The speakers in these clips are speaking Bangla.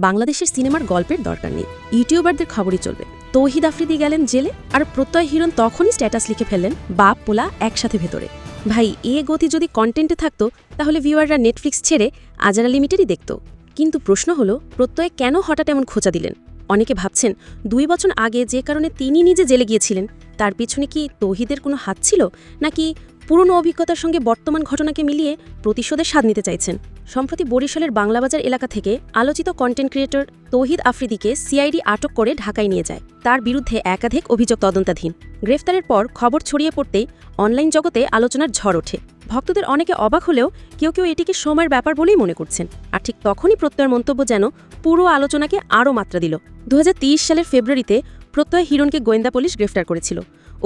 বাংলাদেশের সিনেমার গল্পের দরকার নেই। ইউটিউবারদের খবরই চলবে। তৌহিদ আফ্রিদি গেলেন জেলে আর প্রত্যয় হিরণ তখনই স্ট্যাটাস লিখে ফেললেন বাপ, পোলা একসাথে ভেতরে। ভাই, এ গতি যদি কন্টেন্টে থাকতো, তাহলে ভিউয়াররা নেটফ্লিক্স ছেড়ে আজারা লিমিটেডই দেখত। কিন্তু প্রশ্ন হলো, প্রত্যয় কেন হঠাৎ এমন খোঁচা দিলেন? অনেকে ভাবছেন, দুই বছর আগে যে কারণে তিনি নিজে জেলে গিয়েছিলেন, তার পিছনে কি তৌহিদের কোনো হাত ছিল? নাকি পুরনো অভিজ্ঞতার সঙ্গে বর্তমান ঘটনাকে মিলিয়ে প্রতিশোধের স্বাদ নিতে চাইছেন? সম্প্রতি বরিশালের বাংলাবাজার এলাকা থেকে আলোচিত কন্টেন্ট ক্রিয়েটর তৌহিদ আফ্রিদিকে সিআইডি আটক করে ঢাকায় নিয়ে যায়। তার বিরুদ্ধে একাধিক অভিযোগ তদন্তাধীন। গ্রেফতারের পর খবর ছড়িয়ে পড়তেই অনলাইন জগতে আলোচনার ঝড় ওঠে। ভক্তদের অনেকে অবাক হলেও কেউ কেউ এটিকে সময়ের ব্যাপার বলেই মনে করছেন। আর ঠিক তখনই প্রত্যয়ের মন্তব্য যেন পুরো আলোচনাকে আরও মাত্রা দিল। দু হাজার তেইশ সালের ফেব্রুয়ারিতে প্রত্যয় হিরণকে গোয়েন্দা পুলিশ গ্রেফতার করেছিল।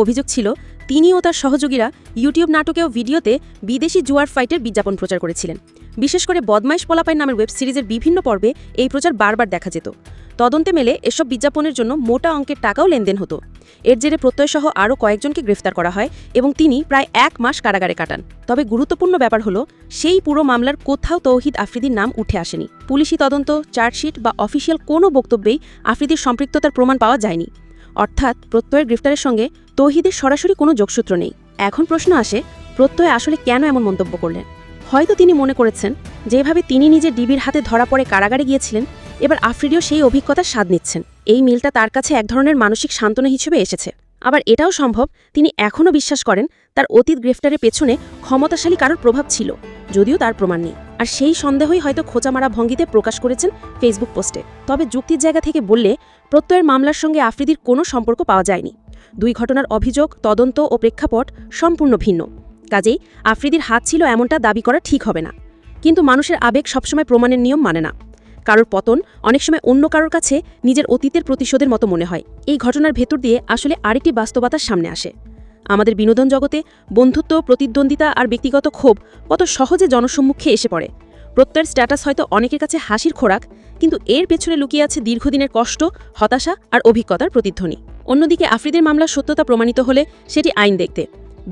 অভিযোগ ছিল, তিনি ও তার সহযোগীরা ইউটিউব নাটকে ও ভিডিওতে বিদেশি জুয়ার ফাইটের বিজ্ঞাপন প্রচার করেছিলেন। বিশেষ করে বদমাইশ পলাপাই নামের ওয়েব সিরিজের বিভিন্ন পর্বে এই প্রচার বারবার দেখা যেত। তদন্তে মেলে এসব বিজ্ঞাপনের জন্য মোটা অঙ্কের টাকাও লেনদেন হতো। এর জেরে প্রত্যয়সহ আরও কয়েকজনকে গ্রেফতার করা হয় এবং তিনি প্রায় এক মাস কারাগারে কাটান। তবে গুরুত্বপূর্ণ ব্যাপার হলো, সেই পুরো মামলার কোথাও তৌহিদ আফ্রিদির নাম উঠে আসেনি। পুলিশি তদন্ত, চার্জশিট বা অফিসিয়াল কোনো বক্তব্যেই আফ্রিদির সম্পৃক্ততার প্রমাণ পাওয়া যায়নি। অর্থাৎ প্রত্যয়ের গ্রেফতারের সঙ্গে তৌহিদের সরাসরি কোনো যোগসূত্র নেই। এখন প্রশ্ন আসে, প্রত্যয় আসলে কেন এমন মন্তব্য করলেন? হয়তো তিনি মনে করেছেন, যেভাবে তিনি নিজে ডিবির হাতে ধরা পড়ে কারাগারে গিয়েছিলেন এবার আফ্রিডিও সেই অভিজ্ঞতার স্বাদ নিচ্ছেন। এই মিলটা তার কাছে এক ধরনের মানসিক সান্ত্বনা হিসেবে এসেছে। আবার এটাও সম্ভব, তিনি এখনও বিশ্বাস করেন, তার অতীত গ্রেফতারের পেছনে ক্ষমতাশালী কারোর প্রভাব ছিল, যদিও তার প্রমাণ নেই। আর সেই সন্দেহই হয়তো খোঁচামারা ভঙ্গিতে প্রকাশ করেছেন ফেসবুক পোস্টে। তবে যুক্তির জায়গা থেকে বললে, প্রত্যয়ের মামলার সঙ্গে আফ্রিদির কোনো সম্পর্ক পাওয়া যায়নি। দুই ঘটনার অভিযোগ, তদন্ত ও প্রেক্ষাপট সম্পূর্ণ ভিন্ন। কাজেই আফ্রিদির হাত ছিল এমনটা দাবি করা ঠিক হবে না। কিন্তু মানুষের আবেগ সবসময় প্রমাণের নিয়ম মানে না। কারোর পতন অনেক সময় অন্য কারোর কাছে নিজের অতীতের প্রতিশোধের মতো মনে হয়। এই ঘটনার ভেতর দিয়ে আসলে আরেকটি বাস্তবতার সামনে আসে। আমাদের বিনোদন জগতে বন্ধুত্ব, প্রতিদ্বন্দ্বিতা আর ব্যক্তিগত ক্ষোভ কত সহজে জনসম্মুখে এসে পড়ে। প্রত্যয়ের স্ট্যাটাস হয়তো অনেকের কাছে হাসির খোরাক, কিন্তু এর পেছনে লুকিয়ে আছে দীর্ঘদিনের কষ্ট, হতাশা আর অভিজ্ঞতার প্রতিধ্বনি। অন্যদিকে আফ্রিদের মামলার সত্যতা প্রমাণিত হলে সেটি আইন দেখতে,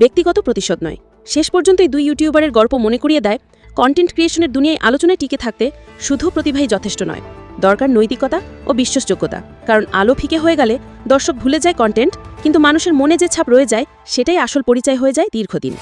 ব্যক্তিগত প্রতিশোধ নয়। শেষ পর্যন্ত এই দুই ইউটিউবারের গল্প মনে করিয়ে দেয় কন্টেন্ট ক্রিয়েশনের দুনিয়ায় আলোচনায় টিকে থাকতে শুধু প্রতিভাই যথেষ্ট নয়, দরকার নৈতিকতা ও বিশ্বাসযোগ্যতা কারণ আলো ফিকে হয়ে গেলে দর্শক ভুলে যায় কন্টেন্ট, কিন্তু মানুষের মনে যে ছাপ রয়ে যায়, সেটাই আসল পরিচয় হয়ে যায় দীর্ঘদিন।